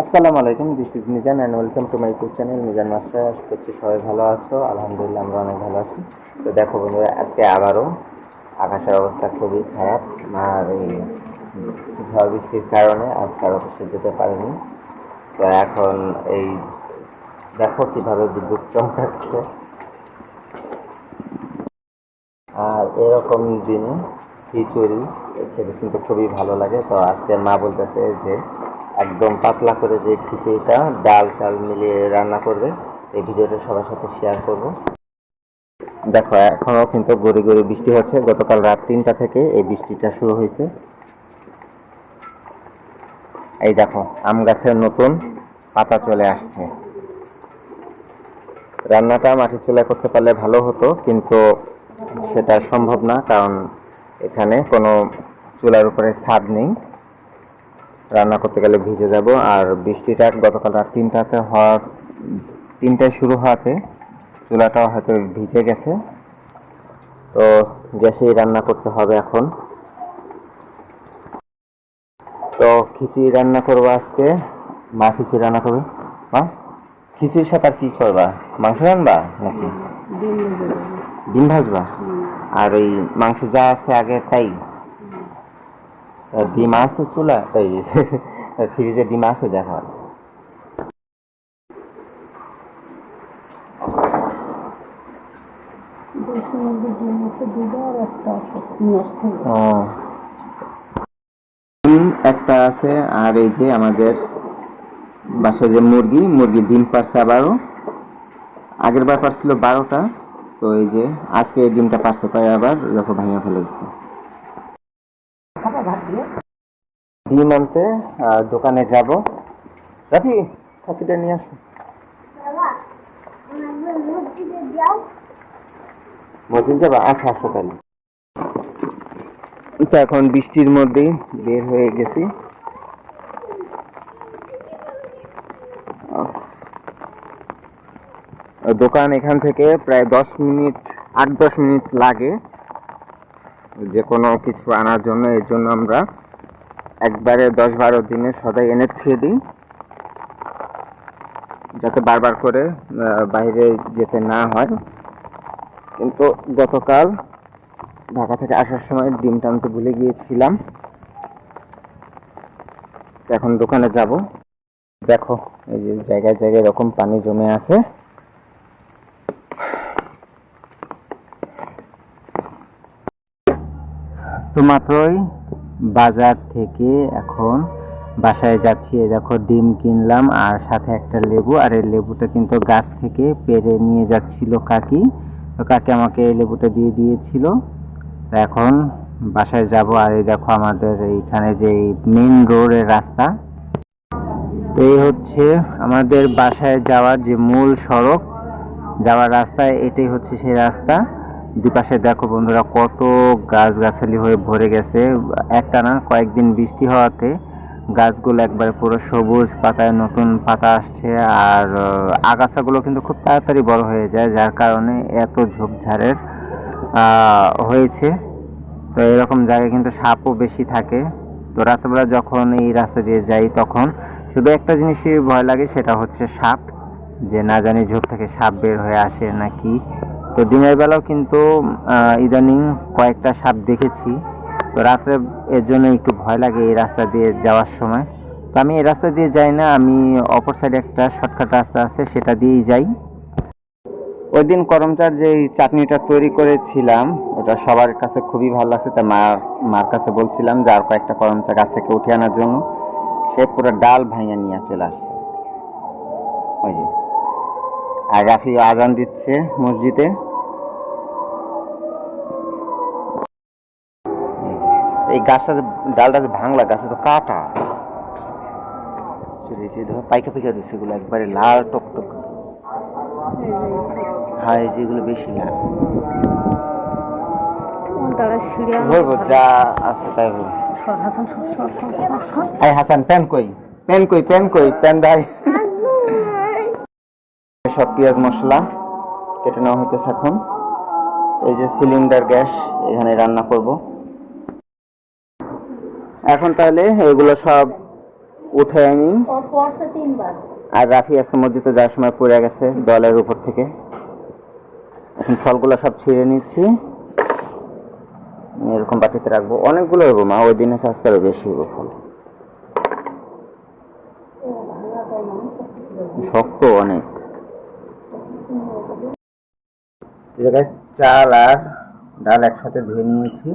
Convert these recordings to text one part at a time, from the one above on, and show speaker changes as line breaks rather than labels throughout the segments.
আসসালামু আলাইকুম this is Mizan and welcome to my YouTube channel Mizan master আশা করছি সবাই ভালো আছো। আলহামদুলিল্লাহ, আমরা অনেক ভালো আছি। তো দেখো বন্ধুরা, আজকে আবারও আকাশের অবস্থা খুবই খারাপ, আর এই ঝড় বৃষ্টির কারণে আজকে আর অফিসে যেতে পারিনি। তো এখন এই দেখো কীভাবে বিদ্যুৎ চমকাচ্ছে। আর এরকম দিনে খিচুড়ি খেতে কিন্তু খুবই ভালো লাগে। তো আজকে মা বলতেছে যে একদম পাতলা করে যে খিচুড়িটা, ডাল চাল মিলিয়ে রান্না করবে, এই ভিডিওটা সবার সাথে শেয়ার করব। দেখো এখনও কিন্তু গড়ি গড়ি বৃষ্টি হচ্ছে। গতকাল রাত তিনটা থেকে এই বৃষ্টিটা শুরু হয়েছে। এই দেখো, আম গাছের নতুন পাতা চলে আসছে। রান্নাটা মাটির চুলায় করতে পারলে ভালো হতো, কিন্তু সেটা সম্ভব না, কারণ এখানে কোনো চুলার উপরে ছাদ নেই। রান্না করতে গেলে ভিজে যাব। আর বৃষ্টিটা গতকাল রাত তিনটাতে হওয়ার তিনটায় শুরু হওয়াতে চুলাটাও হয়তো ভিজে গেছে। তো গ্যাসেই রান্না করতে হবে এখন। তো খিচুড়ি রান্না করব আজকে। মা খিচুড়ি রান্না করবে? মা খিচুড়ির সাথে আর কি করবা? মাংস রান্না নাকি? ডিম ভাজবা? আর ওই মাংস যা আছে আগে তাই? ডিম আছে চুলা এই ফ্রিজে ডিম আছে দেখো
ডিম একটা আছে
আর এই যে আমাদের বাসায় যে মুরগি মুরগি ডিম পারছে আবারও। আগের বার পারছিল বারোটা তো এই যে আজকে এই ডিমটা পারছে পারে আবার দেখো ভাঙা ফেলে গেছে ডিম আনতে দোকানে যাব। রাফি সাথীটা নিয়ে আসো।
মসজিদ
যাবা? আচ্ছা আসো তাহলে। তো এখন বৃষ্টির মধ্যেই বের হয়ে গেছি। দোকান এখান থেকে প্রায় দশ মিনিট আট দশ মিনিট লাগে। যে কোনো কিছু আনার জন্য এর জন্য আমরা একবারে দশ বারো দিনে সদাই এনে থুয়ে দিই। যাতে বারবার করে বাইরে যেতে না হয়। কিন্তু গতকাল ঢাকা থেকে আসার সময় ডিম টানতে ভুলে গিয়েছিলাম। এখন দোকানে যাব। দেখো, এই যে জায়গায় জায়গায় এরকম পানি জমে আছে। তো মাত্রই বাজার থেকে এখন বাসায় যাচ্ছি। এই দেখো, ডিম কিনলাম আর সাথে একটা লেবু। আর এই লেবুটা কিন্তু গাছ থেকে পেরে নিয়ে যাচ্ছিল কাকি। তো কাকি আমাকে এই লেবুটা দিয়ে দিয়েছিল। তো এখন বাসায় যাব। আর এই দেখো, আমাদের এইখানে যে মেন রোডের রাস্তা। তো এই হচ্ছে আমাদের বাসায় যাওয়ার যে মূল সড়ক। যাওয়ার রাস্তা এটাই হচ্ছে সেই রাস্তা। দুপাশে দেখো বন্ধুরা, কত গাছগাছালি হয়ে ভরে গেছে। একটা না, কয়েকদিন বৃষ্টি হওয়াতে গাছগুলো একবারে পুরো সবুজ পাতায় নতুন পাতা আসছে আর আগাছাগুলো কিন্তু খুব তাড়াতাড়ি বড় হয়ে যায়, যার কারণে এত ঝোপঝাড়ের হয়েছে। তো এরকম জায়গায় কিন্তু সাপও বেশি থাকে। তো রাত্রেবেলা যখন এই রাস্তা দিয়ে যাই তখন শুধু একটা জিনিসই ভয় লাগে, সেটা হচ্ছে সাপ। যে না জানি ঝোপ থেকে সাপ বের হয়ে আসে নাকি তো দিনের বেলাও কিন্তু ইদানিং কয়েকটা সাপ দেখেছি। তো রাত্রে এর জন্য একটু ভয় লাগে এই রাস্তা দিয়ে যাওয়ার সময়। তো আমি এই রাস্তা দিয়ে যাই না, আমি অপর সাইডে একটা শর্টকাট রাস্তা আছে, সেটা দিয়েই যাই। ওই দিন করমচার যে চাটনিটা তৈরি করেছিলাম, ওটা সবার কাছে খুবই ভালো লাগছে। তাই মার মার কাছে বলছিলাম যে আর কয়েকটা করমচা গাছ থেকে উঠে আনার জন্য। সে পুরো ডাল ভাঙিয়ে নিয়ে চলে আসছে। ওই যে। আর রাফি আজান দিচ্ছে মসজিদে। এই গাছটা যে- ডালটা যে ভাঙলা গাছে তো কাটা। চলে যে ধরো পাইকা পাইকা দিচ্ছে এগুলো একবারে লাল টক টক। হ্যাঁ এই যেগুলো বেশি লাল। বলব যা আছে তাই বলব
সর হাসান সর সর সর সর সর
আই হাসান প্যান কই? প্যান কই প্যান কই? প্যান দাই সব পেঁয়াজ মশলা কেটে নেওয়া হইতেছে এখন। এই যে সিলিন্ডার গ্যাস এখানে রান্না করব। এখন তাহলে এগুলো সব উঠে আনি। আর রাফি আজকে মসজিদে যাওয়ার সময় পড়ে গেছে দলের উপর থেকে। এখন ফলগুলো সব ছিঁড়ে নিচ্ছি। এরকম বাটিতে রাখব। অনেকগুলো হব মা ওই দিনে আজকে আরও বেশি হব ফল। শক্ত অনেক। জায়গায় চাল আর ডাল একসাথে ধুয়ে নিয়েছি।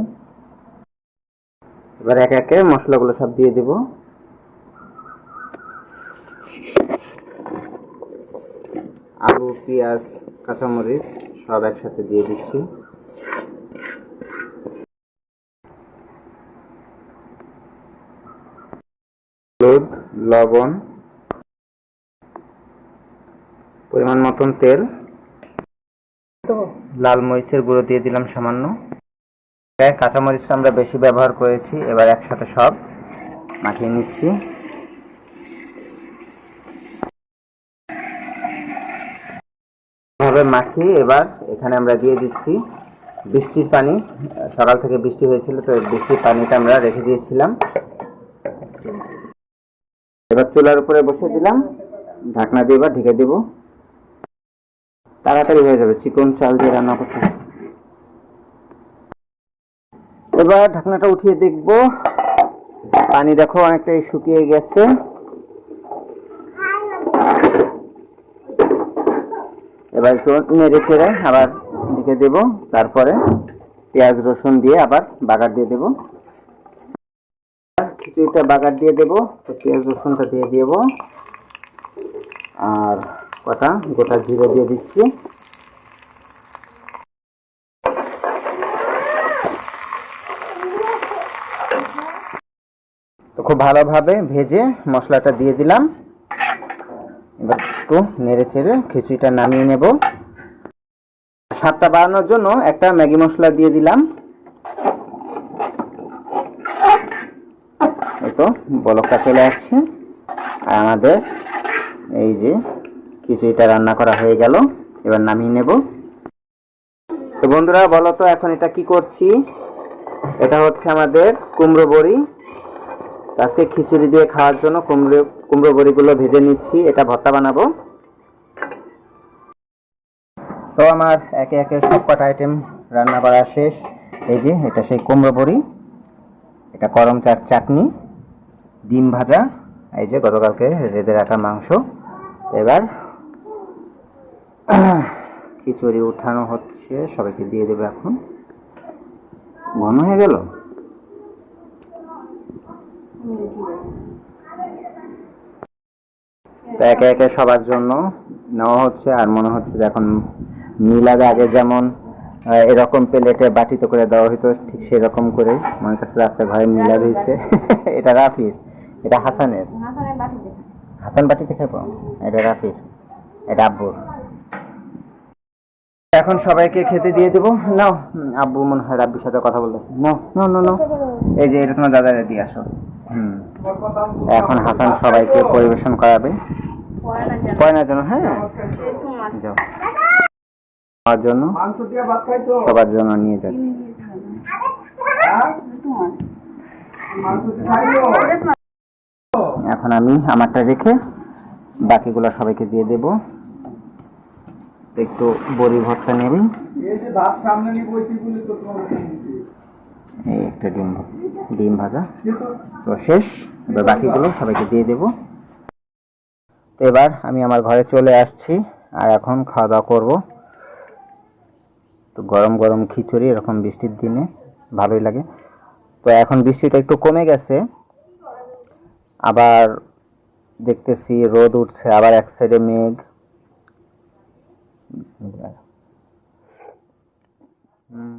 এবার একে একে মশলাগুলো সব দিয়ে দেবো। আলু পেঁয়াজ কাঁচামরিচ সব একসাথে দিয়ে দিচ্ছি। হলুদ লবণ পরিমাণ মতন তেল
তো
লাল মরিচের গুঁড়ো দিয়ে দিলাম সামান্য। কাঁচামরিচটা আমরা বেশি ব্যবহার করেছি, এবার একসাথে সব মাখিয়ে নিচ্ছি। ভাবে মাখিয়ে এবার এখানে আমরা দিয়ে দিচ্ছি বৃষ্টির পানি। সকাল থেকে বৃষ্টি হয়েছিল, তো বৃষ্টির পানিটা আমরা রেখে দিয়েছিলাম। এবার চুলার উপরে বসে দিলাম, ঢাকনা দিয়ে এবার ঢেকে দেবো। তাড়াতাড়ি হয়ে যাবে, চিকন চাল দিয়ে রান্না করতেছি। এবার ঢাকনাটা উঠিয়ে দেখব। পানি দেখো অনেকটাই শুকিয়ে গেছে। এবার একটু নেড়ে চেড়ে আবার দিকে দেব। তারপরে পেঁয়াজ, রসুন দিয়ে আবার বাগার দিয়ে দেব। খিচুড়িটা বাগার দিয়ে দেব। তো পেঁয়াজ, রসুনটা দিয়ে দেব। আর কটা? গোটা জিরে দিয়ে দিচ্ছি। খুব ভালোভাবে ভেজে মশলাটা দিয়ে দিলাম। এবার একটু নেড়ে চেড়ে খিচুড়িটা নামিয়ে নেব। স্বাদটা বাড়ানোর জন্য একটা ম্যাগি মশলা দিয়ে দিলাম। তো বলকটা চলে আসছে। আর আমাদের এই যে খিচুড়িটা রান্না করা হয়ে গেল, এবার নামিয়ে নেব। তো বন্ধুরা, বলো তো এখন এটা কি করছি? এটা হচ্ছে আমাদের কুমড়ো বড়ি। আজকে খিচুড়ি দিয়ে খাওয়ার জন্য কুমড়ো কুমড়ো বড়িগুলো ভেজে নিচ্ছি। এটা ভর্তা বানাবো। তো আমার একে একে সব কটা আইটেম রান্না করা শেষ। এই যে, এটা সেই কুমড়ো বড়ি, এটা করম চার চাটনি, ডিম ভাজা, এই যে গতকালকে রেঁধে রাখা মাংস। এবার খিচুড়ি উঠানো হচ্ছে, সবাইকে দিয়ে দেবে এখন। ঘন হয়ে গেল? তো একে একে সবার জন্য নেওয়া হচ্ছে আর মনে হচ্ছে যে এখন মিলাদ আগে যেমন এরকম প্লেটে বাটিতে করে দেওয়া হতো ঠিক সেরকম করে মনে কাছে আজকে ঘরে মিলাদ হয়েছে এটা রাফির। এটা হাসানের। হাসান বাটিতে খাব? এটা রাফির। এটা আব্বুর। এখন সবাইকে খেতে দিয়ে দেবো। নাও আব্বু মনে হয় রাব্বির সাথে কথা বলতেছে। নাও নাও নাও নাও। এই যে এটা তোমার দাদারে দিয়ে আসো। হুম। এখন হাসান সবাইকে পরিবেশন করাবে। পয়নার জন্য হ্যাঁ? খাওয়ার জন্য, সবার জন্য নিয়ে যাচ্ছি। এখন আমি আমারটা রেখে বাকিগুলো সবাইকে দিয়ে দেব। একটু বড়ি ভর্তা নেবেন এই একটা ডিম ভা- ডিম ভাজা। তো শেষ, এবার বাকিগুলো সবাইকে দিয়ে দেব। তো এবার আমি আমার ঘরে চলে আসছি, আর এখন খাওয়া দাওয়া করব। তো গরম গরম খিচুড়ি, এরকম বৃষ্টির দিনে ভালোই লাগে। তো এখন বৃষ্টিটা একটু কমে গেছে। আবার দেখতেছি রোদ উঠছে, আবার এক সাইডে মেঘ। হুম